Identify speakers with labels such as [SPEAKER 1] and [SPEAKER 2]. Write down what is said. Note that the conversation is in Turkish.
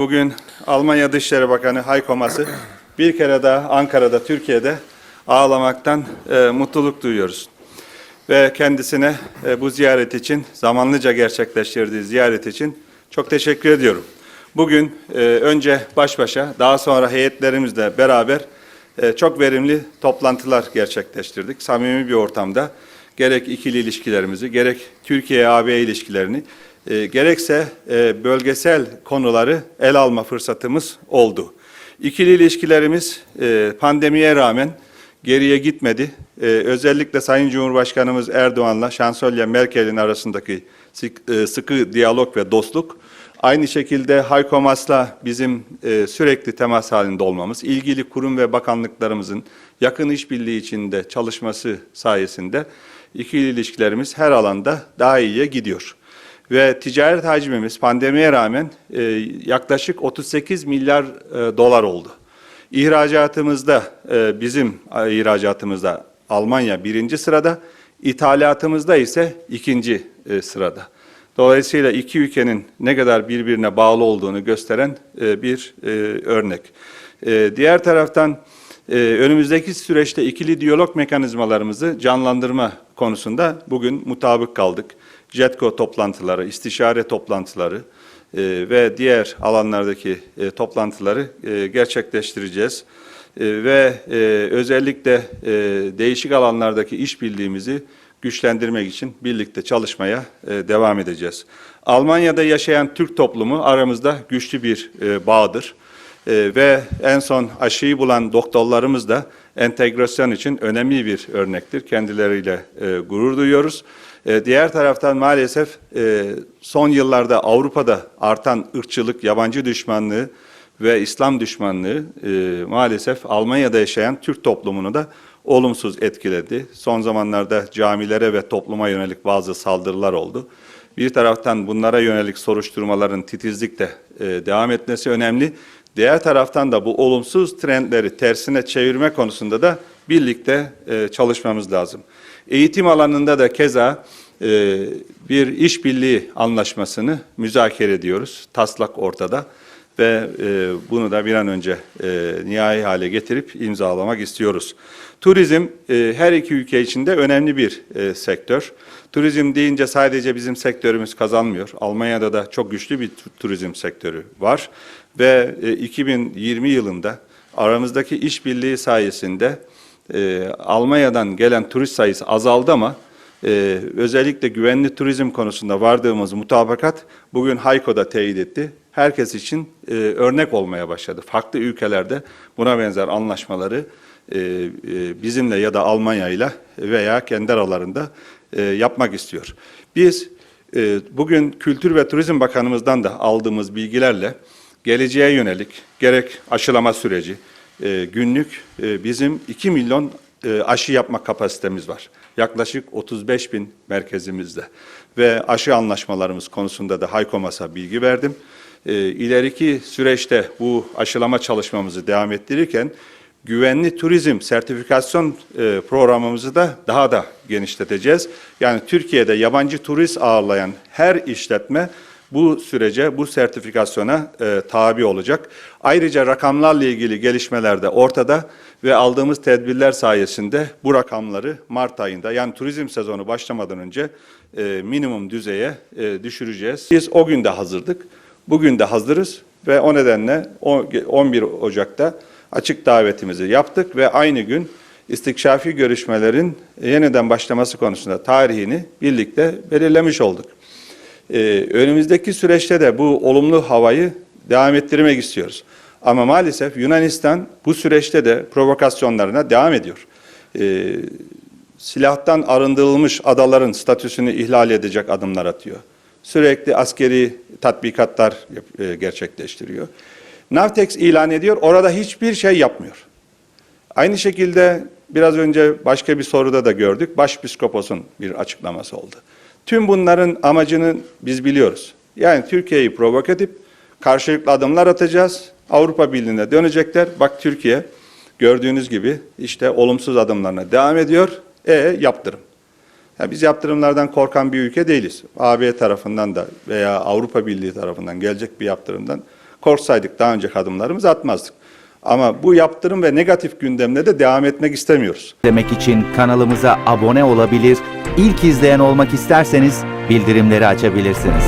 [SPEAKER 1] Bugün Almanya Dışişleri Bakanı Heiko Maas'ı bir kere daha Ankara'da, Türkiye'de ağlamaktan e, mutluluk duyuyoruz. Ve kendisine e, bu ziyaret için, zamanlıca gerçekleştirdiği ziyaret için çok teşekkür ediyorum. Bugün e, önce baş başa, daha sonra heyetlerimizle beraber e, çok verimli toplantılar gerçekleştirdik. Samimi bir ortamda gerek ikili ilişkilerimizi, gerek Türkiye-AB ilişkilerini, e, gerekse e, bölgesel konuları el alma fırsatımız oldu. İkili ilişkilerimiz e, pandemiye rağmen geriye gitmedi. E, özellikle Sayın Cumhurbaşkanımız Erdoğan'la Şansölye Merkel'in arasındaki sık- e, sıkı diyalog ve dostluk, aynı şekilde Hayko Maas'la bizim e, sürekli temas halinde olmamız, ilgili kurum ve bakanlıklarımızın yakın işbirliği içinde çalışması sayesinde ikili ilişkilerimiz her alanda daha iyiye gidiyor. Ve ticaret hacmimiz pandemiye rağmen e, yaklaşık 38 milyar e, dolar oldu. İhracatımızda e, bizim ihracatımızda Almanya birinci sırada, ithalatımızda ise ikinci e, sırada. Dolayısıyla iki ülkenin ne kadar birbirine bağlı olduğunu gösteren e, bir e, örnek. E, diğer taraftan e, önümüzdeki süreçte ikili diyalog mekanizmalarımızı canlandırma konusunda bugün mutabık kaldık. JETCO toplantıları, istişare toplantıları e, ve diğer alanlardaki e, toplantıları e, gerçekleştireceğiz. E, ve e, özellikle e, değişik alanlardaki işbirliğimizi güçlendirmek için birlikte çalışmaya e, devam edeceğiz. Almanya'da yaşayan Türk toplumu aramızda güçlü bir e, bağdır. E, ve en son aşıyı bulan doktorlarımız da entegrasyon için önemli bir örnektir. Kendileriyle e, gurur duyuyoruz. E, diğer taraftan maalesef e, son yıllarda Avrupa'da artan ırkçılık, yabancı düşmanlığı ve İslam düşmanlığı e, maalesef Almanya'da yaşayan Türk toplumunu da olumsuz etkiledi. Son zamanlarda camilere ve topluma yönelik bazı saldırılar oldu. Bir taraftan bunlara yönelik soruşturmaların titizlikle e, devam etmesi önemli. Diğer taraftan da bu olumsuz trendleri tersine çevirme konusunda da birlikte e, çalışmamız lazım. Eğitim alanında da keza e, bir işbirliği anlaşmasını müzakere ediyoruz. Taslak ortada ve e, bunu da bir an önce e, nihai hale getirip imzalamak istiyoruz. Turizm e, her iki ülke için de önemli bir e, sektör. Turizm deyince sadece bizim sektörümüz kazanmıyor. Almanya'da da çok güçlü bir tu- turizm sektörü var ve e, 2020 yılında aramızdaki işbirliği sayesinde e, Almanya'dan gelen turist sayısı azaldı ama ee, özellikle güvenli turizm konusunda vardığımız mutabakat bugün Hayko'da teyit etti. Herkes için e, örnek olmaya başladı. Farklı ülkelerde buna benzer anlaşmaları e, e, bizimle ya da Almanya'yla veya kendi aralarında e, yapmak istiyor. Biz e, bugün Kültür ve Turizm Bakanımızdan da aldığımız bilgilerle geleceğe yönelik gerek aşılama süreci, e, günlük e, bizim 2 milyon e, aşı yapma kapasitemiz var. Yaklaşık 35 bin merkezimizde. Ve aşı anlaşmalarımız konusunda da Haykomas'a bilgi verdim. E, ileriki süreçte bu aşılama çalışmamızı devam ettirirken güvenli turizm sertifikasyon e, programımızı da daha da genişleteceğiz. Yani Türkiye'de yabancı turist ağırlayan her işletme bu sürece, bu sertifikasyona e, tabi olacak. Ayrıca rakamlarla ilgili gelişmeler de ortada ve aldığımız tedbirler sayesinde bu rakamları Mart ayında yani turizm sezonu başlamadan önce e, minimum düzeye e, düşüreceğiz. Biz o gün de hazırdık, bugün de hazırız ve o nedenle o- 11 Ocak'ta açık davetimizi yaptık ve aynı gün istikşafi görüşmelerin yeniden başlaması konusunda tarihini birlikte belirlemiş olduk. Ee, önümüzdeki süreçte de bu olumlu havayı devam ettirmek istiyoruz. Ama maalesef Yunanistan bu süreçte de provokasyonlarına devam ediyor. Ee, silahtan arındırılmış adaların statüsünü ihlal edecek adımlar atıyor. Sürekli askeri tatbikatlar e, gerçekleştiriyor. Navtex ilan ediyor, orada hiçbir şey yapmıyor. Aynı şekilde biraz önce başka bir soruda da gördük. Başpiskoposun bir açıklaması oldu. Tüm bunların amacını biz biliyoruz. Yani Türkiye'yi provoke edip karşılıklı adımlar atacağız. Avrupa Birliği'ne dönecekler. Bak Türkiye gördüğünüz gibi işte olumsuz adımlarına devam ediyor. E yaptırım. Ya biz yaptırımlardan korkan bir ülke değiliz. AB tarafından da veya Avrupa Birliği tarafından gelecek bir yaptırımdan korksaydık daha önceki adımlarımızı atmazdık. Ama bu yaptırım ve negatif gündemle de devam etmek istemiyoruz.
[SPEAKER 2] demek için kanalımıza abone olabilir, ilk izleyen olmak isterseniz bildirimleri açabilirsiniz.